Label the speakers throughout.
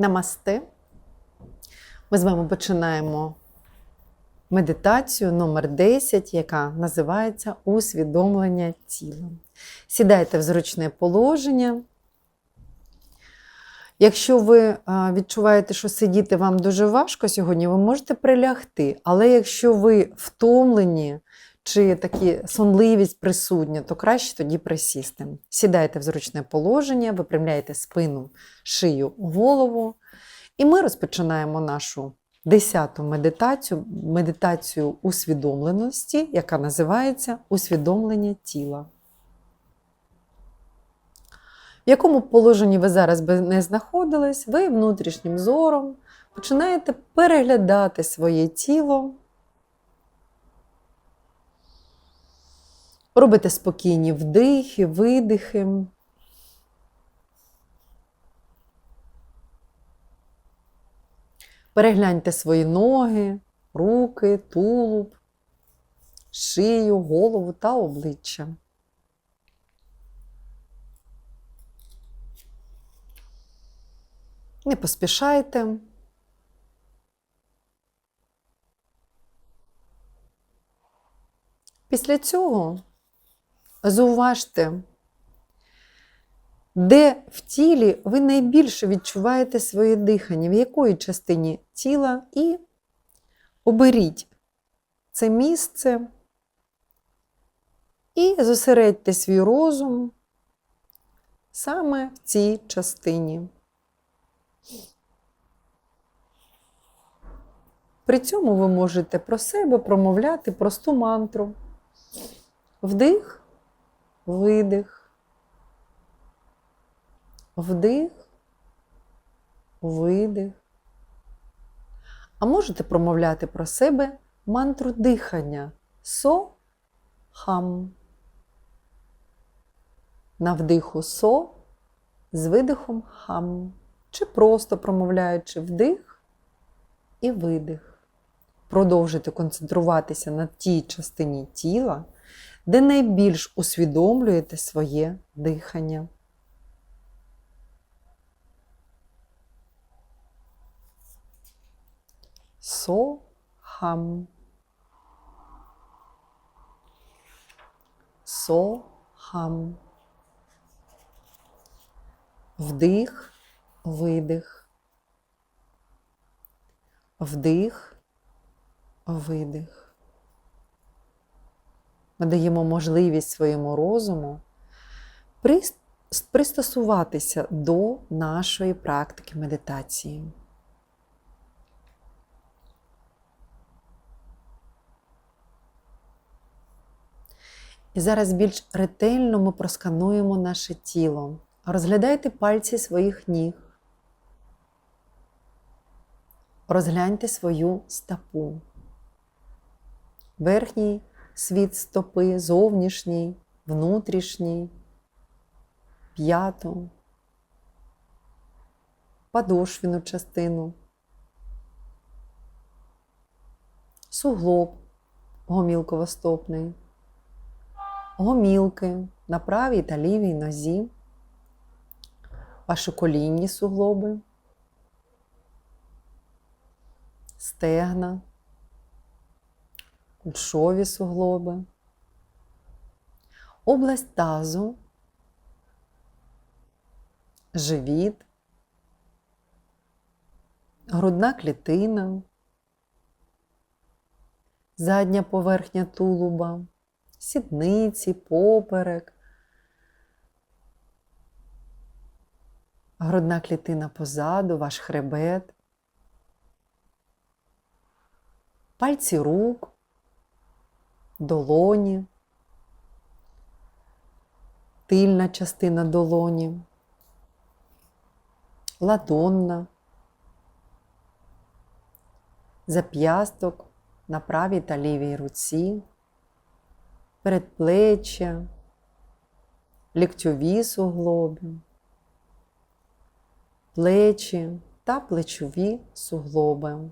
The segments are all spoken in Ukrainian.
Speaker 1: Намасте. Ми з вами починаємо медитацію номер 10, яка називається Усвідомлення тіла. Сідайте в зручне положення. Якщо ви відчуваєте, що сидіти вам дуже важко сьогодні, ви можете прилягти. Але якщо ви втомлені чи такі сонливість присутня, то краще тоді присісти. Сідайте в зручне положення, випрямляйте спину, шию, голову. І ми розпочинаємо нашу десяту медитацію, медитацію усвідомленості, яка називається усвідомлення тіла. В якому положенні ви зараз би не знаходились, ви внутрішнім зором починаєте переглядати своє тіло, робите спокійні вдихи, видихи. Перегляньте свої ноги, руки, тулуб, шию, голову та обличчя. Не поспішайте. Після цього зауважте, де в тілі ви найбільше відчуваєте своє дихання, в якої частині тіла, і оберіть це місце і зосередьте свій розум саме в цій частині. При цьому ви можете про себе промовляти просту мантру. Вдих, видих. Вдих, видих. А можете промовляти про себе мантру дихання со хам. На вдиху со з видихом хам. Чи просто промовляючи вдих і видих. Продовжуйте концентруватися на тій частині тіла, де найбільш усвідомлюєте своє дихання. Со хам. Со хам. Вдих, видих. Вдих, видих. Ми даємо можливість своєму розуму пристосуватися до нашої практики медитації. І зараз більш ретельно ми проскануємо наше тіло. Розглядайте пальці своїх ніг. Розгляньте свою стопу. Верхній світ стопи, зовнішній, внутрішній, п'яту, подошвіну частину, суглоб гомілковостопний, гомілки на правій та лівій нозі, ваші колінні суглоби, стегна, кульшові суглоби, область тазу, живіт, грудна клітина, задня поверхня тулуба, сідниці, поперек, грудна клітина позаду, ваш хребет, пальці рук, долоні, тильна частина долоні, ладонна, зап'ясток на правій та лівій руці, передплеччя, ліктьові суглоби, плечі та плечові суглоби.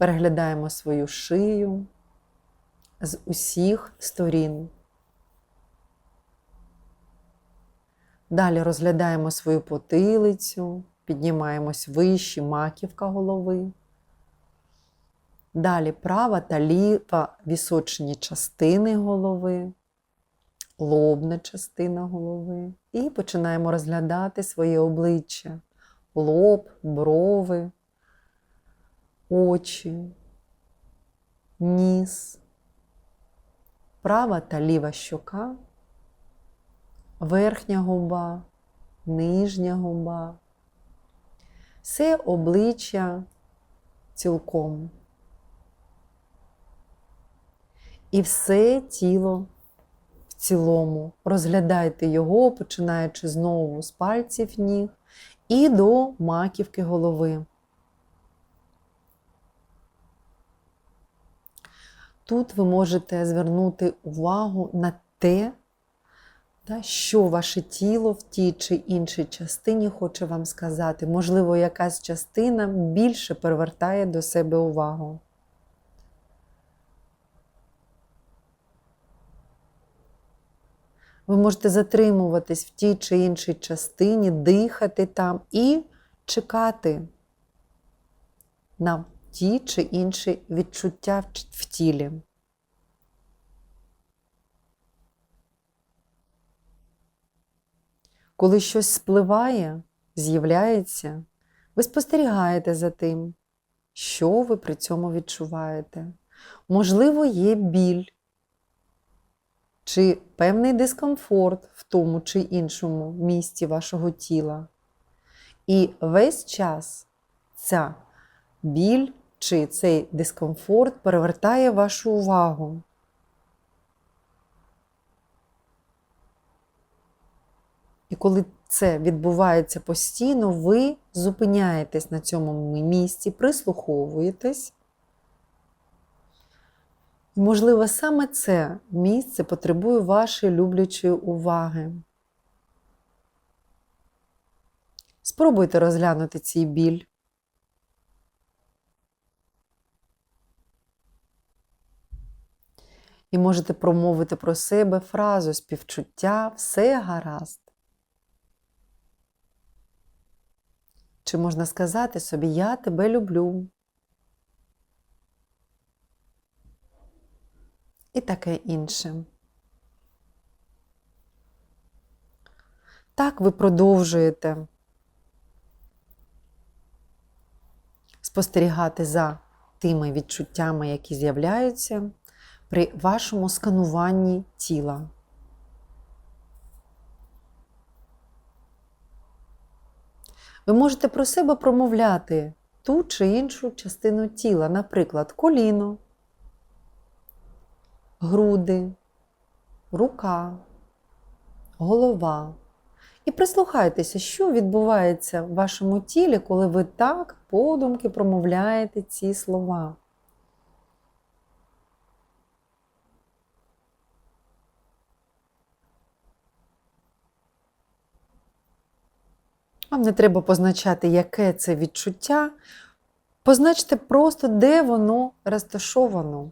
Speaker 1: Переглядаємо свою шию з усіх сторін. Далі розглядаємо свою потилицю, піднімаємось вище, маківка голови. Далі права та ліва вісочні частини голови, лобна частина голови. І починаємо розглядати своє обличчя, лоб, брови, очі, ніс, права та ліва щока, верхня губа, нижня губа. Все обличчя цілком. І все тіло в цілому. Розглядайте його, починаючи знову з пальців ніг і до маківки голови. Тут ви можете звернути увагу на те, що ваше тіло в тій чи іншій частині хоче вам сказати. Можливо, якась частина більше привертає до себе увагу. Ви можете затримуватись в тій чи іншій частині, дихати там і чекати на ті чи інші відчуття в тілі. Коли щось спливає, з'являється, ви спостерігаєте за тим, що ви при цьому відчуваєте. Можливо, є біль чи певний дискомфорт в тому чи іншому місці вашого тіла. І весь час ця біль чи цей дискомфорт перевертає вашу увагу. І коли це відбувається постійно, ви зупиняєтесь на цьому місці, прислуховуєтесь. Можливо, саме це місце потребує вашої люблячої уваги. Спробуйте розглянути цей біль. І можете промовити про себе фразу співчуття все гаразд. Чи можна сказати собі Я тебе люблю? І таке інше. Так ви продовжуєте спостерігати за тими відчуттями, які з'являються при вашому скануванні тіла. Ви можете про себе промовляти ту чи іншу частину тіла, наприклад, коліно, груди, рука, голова. І прислухайтеся, що відбувається в вашому тілі, коли ви так подумки промовляєте ці слова. Вам не треба позначати, яке це відчуття. Позначте просто, де воно розташовано.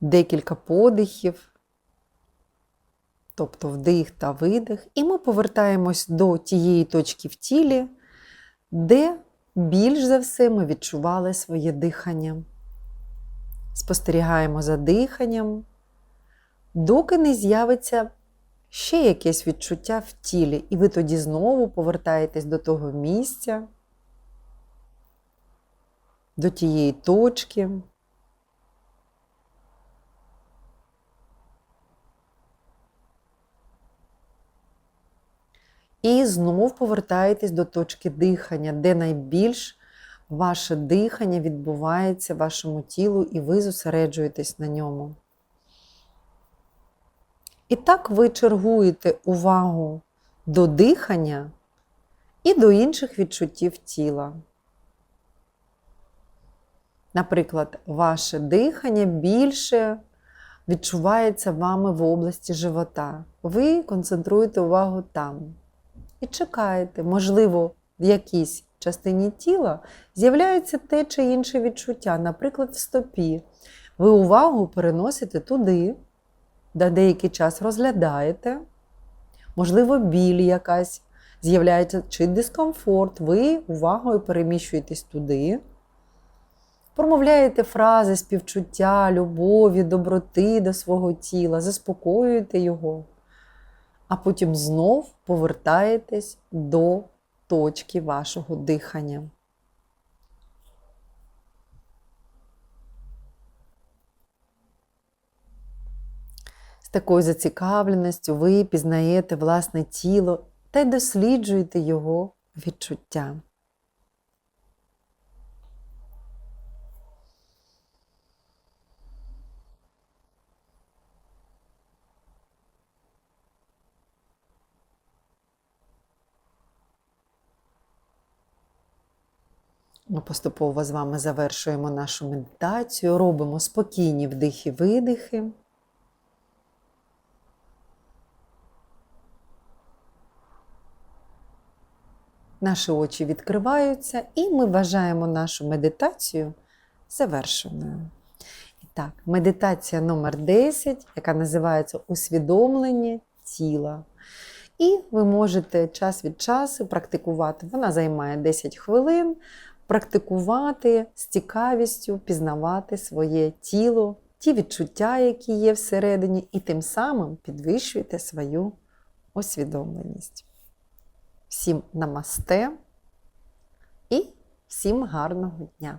Speaker 1: Декілька подихів, тобто вдих та видих, і ми повертаємось до тієї точки в тілі, де більш за все ми відчували своє дихання. Спостерігаємо за диханням, доки не з'явиться ще якесь відчуття в тілі, і ви тоді знову повертаєтесь до того місця, до тієї точки. І знов повертаєтесь до точки дихання, де найбільш ваше дихання відбувається вашому тілу, і ви зосереджуєтесь на ньому. І так ви чергуєте увагу до дихання і до інших відчуттів тіла. Наприклад, ваше дихання більше відчувається вами в області живота. Ви концентруєте увагу там і чекаєте, можливо, якийсь частині тіла з'являється те чи інше відчуття, наприклад, в стопі. Ви увагу переносите туди, де деякий час розглядаєте, можливо, біль якась з'являється чи дискомфорт. Ви увагою переміщуєтесь туди. Промовляєте фрази співчуття, любові, доброти до свого тіла, заспокоюєте його, а потім знов повертаєтесь до точки вашого дихання. З такою зацікавленістю ви пізнаєте власне тіло та й досліджуєте його відчуття. Ми поступово з вами завершуємо нашу медитацію, робимо спокійні вдихи-видихи. Наші очі відкриваються, і ми вважаємо нашу медитацію завершеною. І так, медитація номер 10, яка називається Усвідомлення тіла. І ви можете час від часу практикувати. Вона займає 10 хвилин, практикувати з цікавістю, пізнавати своє тіло, ті відчуття, які є всередині, і тим самим підвищуєте свою усвідомленість. Всім намасте і всім гарного дня!